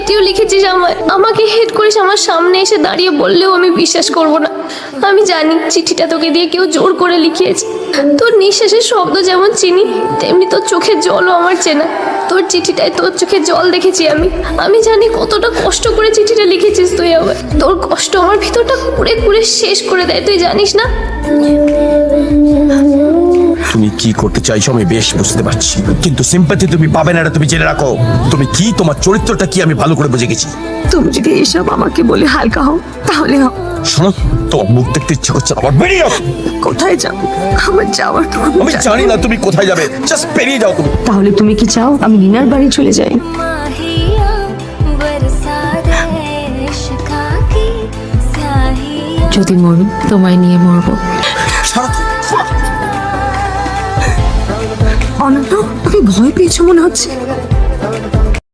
এটিও লিখেছিস আমায় আমাকে হেড করিস, আমার সামনে এসে দাঁড়িয়ে বললেও আমি বিশ্বাস করব না। আমি জানি চিঠিটা তোকে দিয়ে কেউ জোর করে লিখিয়েছে। তোর নিঃশ্বাসের শব্দ যেমন চিনি, তেমনি তোর চোখের জলও আমার চেনা। তোর চিঠিটায় তোর চোখে জল দেখেছি আমি। আমি জানি কতটা কষ্ট করে চিঠিটা লিখেছিস তুই আমার তোর কষ্ট আমার ভিতরটা কুড়ে কুড়ে শেষ করে দেয়, তুই জানিস না? তুমি কি করতে চাইছো আমি বেশ বুঝতে পারছি। কিন্তু সিম্পাথি তুমি পাবে না এটা তুমি জেনে রাখো। তুমি কি তোমার চরিত্রটা কি আমি ভালো করে বুঝে গেছি? তুমি যদি এসব আমাকে বলে হালকা হও তাহলে হও। শোনো তো মুখ দেখতে ইচ্ছে করছে আমার বেরিয়ে যাও। কোথায় যাও? আমার যাওয়ার তো কোনো আমি জানি না তুমি কোথায় যাবে জাস্ট বেরিয়ে যাও তুমি। তাহলে তুমি কি চাও? আমি নিনার বাড়ি চলে যাই। যদি মরু তোমায় নিয়ে মরবো। অনন্ত আমি ভয় পেয়েছ মনে হচ্ছে?